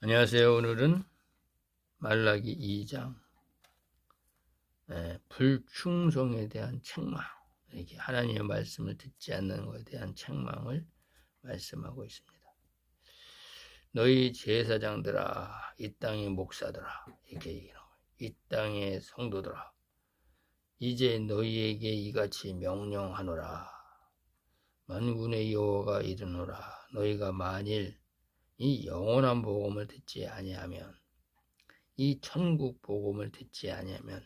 안녕하세요. 오늘은 말라기 2장 예, 불충성에 대한 책망 이렇게 하나님의 말씀을 듣지 않는 것에 대한 책망을 말씀하고 있습니다. 너희 제사장들아 이 땅의 목사들아 이렇게 거예요. 이 땅의 성도들아 이제 너희에게 이같이 명령하노라 만군의 여호와가 이르노라 너희가 만일 이 영원한 복음을 듣지 아니하면 이 천국 복음을 듣지 아니하면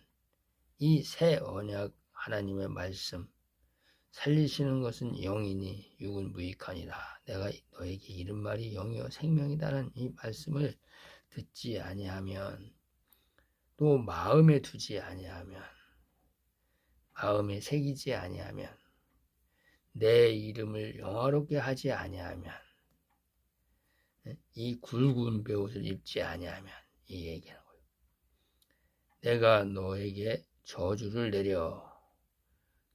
이 새 언약 하나님의 말씀 살리시는 것은 영이니 육은 무익하니라. 내가 너에게 이른 말이 영이요 생명이다는 이 말씀을 듣지 아니하면 또 마음에 두지 아니하면 마음에 새기지 아니하면 내 이름을 영화롭게 하지 아니하면 이 굵은 베옷을 입지 아니하면 이 얘기하는 거예요. 내가 너에게 저주를 내려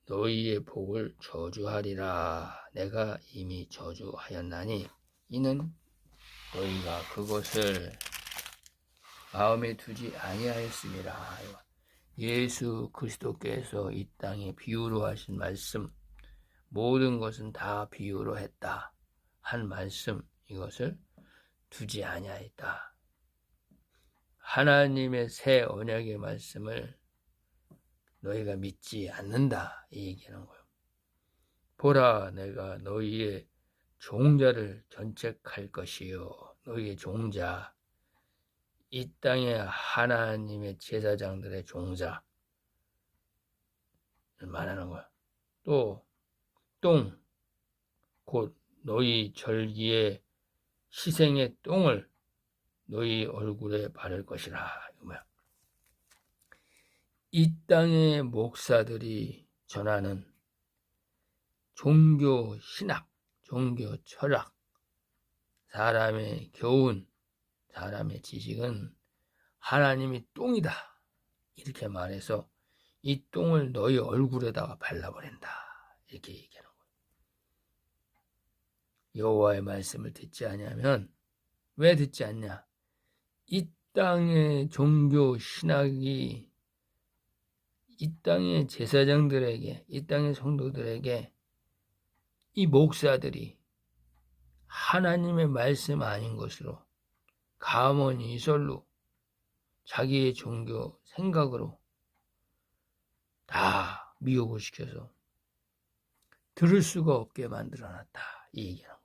너희의 복을 저주하리라. 내가 이미 저주하였나니 이는 너희가 그것을 마음에 두지 아니하였습니다. 예수 그리스도께서 이 땅에 비유로 하신 말씀 모든 것은 다 비유로 했다 한 말씀 이것을 두지 아니하였다. 하나님의 새 언약의 말씀을 너희가 믿지 않는다 이 얘기하는 거예요. 보라 내가 너희의 종자를 견책할 것이요 너희의 종자 이 땅의 하나님의 제사장들의 종자를 말하는 거야. 또 똥 곧 너희 절기의 희생의 똥을 너희 얼굴에 바를 것이라. 이 땅의 목사들이 전하는 종교 신학, 종교 철학, 사람의 교훈, 사람의 지식은 하나님이 똥이다. 이렇게 말해서 이 똥을 너희 얼굴에다가 발라버린다. 이렇게 얘기하는 거예요. 여호와의 말씀을 듣지 않냐면 왜 듣지 않냐? 이 땅의 종교 신학이 이 땅의 제사장들에게, 이 땅의 성도들에게 이 목사들이 하나님의 말씀 아닌 것으로 가문이 이설로 자기의 종교 생각으로 다 미혹을 시켜서 들을 수가 없게 만들어 놨다. 이 얘기는